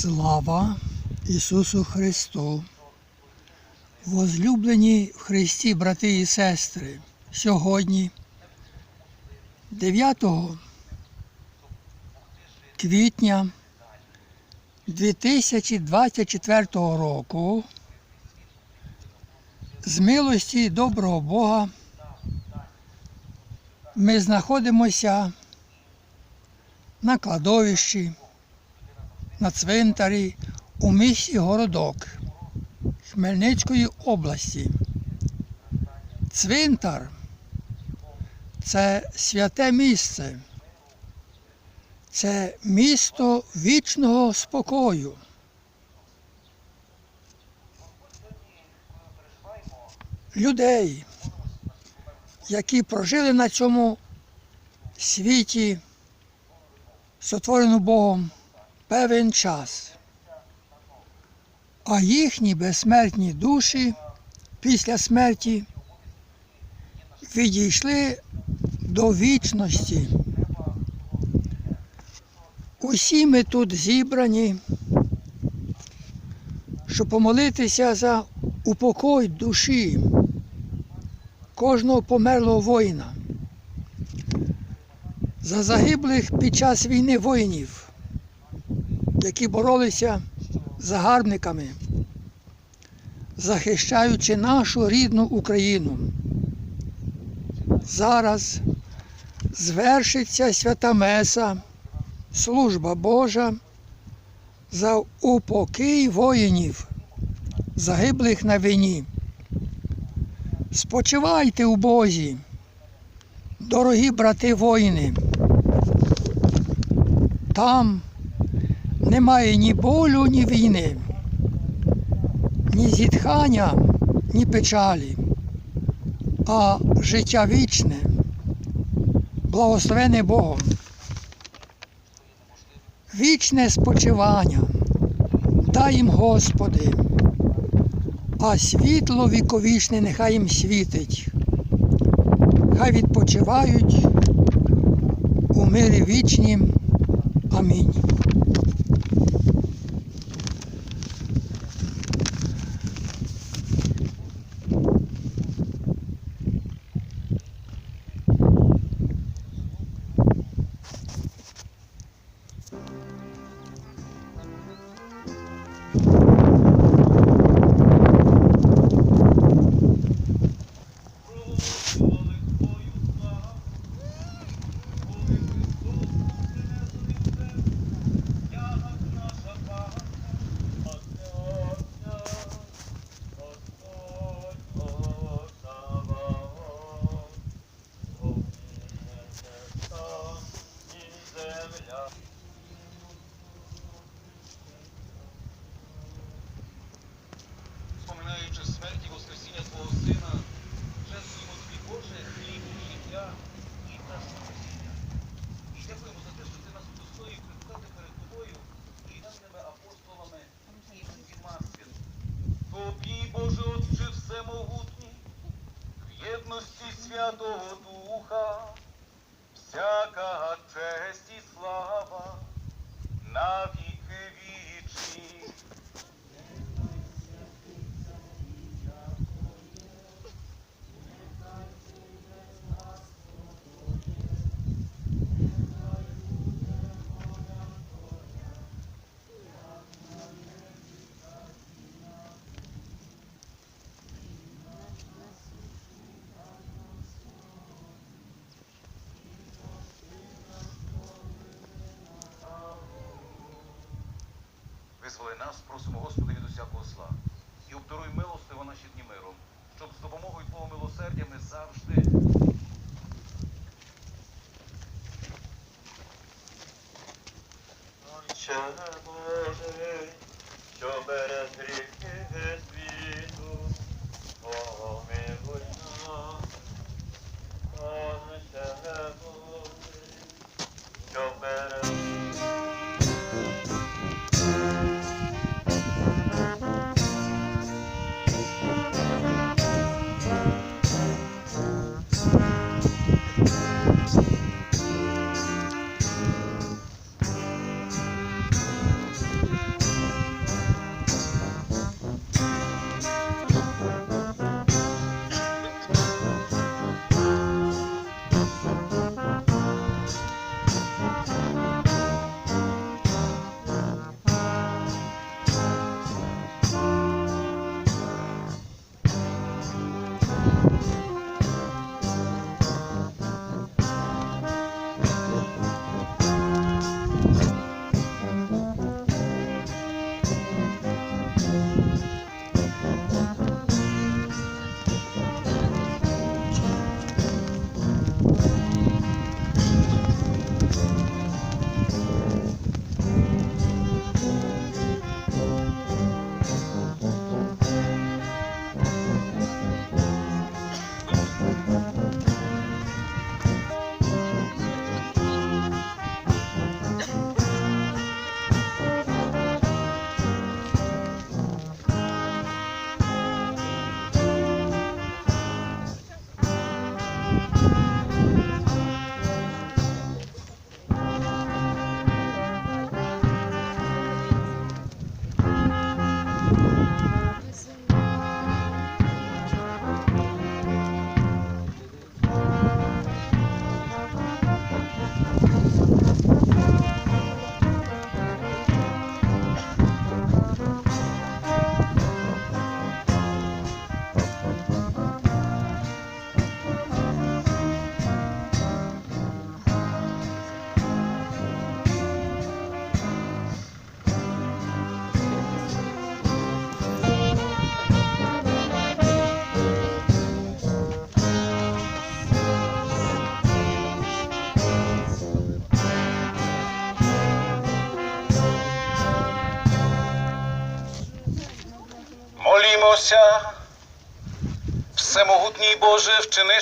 Слава Ісусу Христу! Возлюблені в Христі, брати і сестри, сьогодні, 9 квітня 2024 року, з милості доброго Бога, ми знаходимося на кладовищі на цвинтарі у місті Городок Хмельницької області. Цвинтар це святе місце, це місто вічного спокою. Людей, які прожили на цьому світі, сотвореному Богом, певен час, а їхні безсмертні душі після смерті відійшли до вічності. Усі ми тут зібрані, щоб помолитися за упокой душі кожного померлого воїна, за загиблих під час війни воїнів які боролися з загарбниками, захищаючи нашу рідну Україну. Зараз звершиться свята Меса, служба Божа за упокій воїнів, загиблих на війні. Спочивайте у Бозі, дорогі брати воїни. Там немає ні болю, ні війни, ні зітхання, ні печалі, а життя вічне, благословене Богом. Вічне спочивання, дай їм Господи, а світло віковічне нехай їм світить. Хай відпочивають у мирі вічнім. Амінь. क्या तो हो तू तो Визволи нас, просимо Господи від усякого зла. І обдаруй милостиво наші дні миром, щоб з допомогою Твого милосердя ми завжди. Божий, що бере гріхи світу, помилуй нас. Отче Божий, що бере Помолімося. Всемогутній Боже, вчини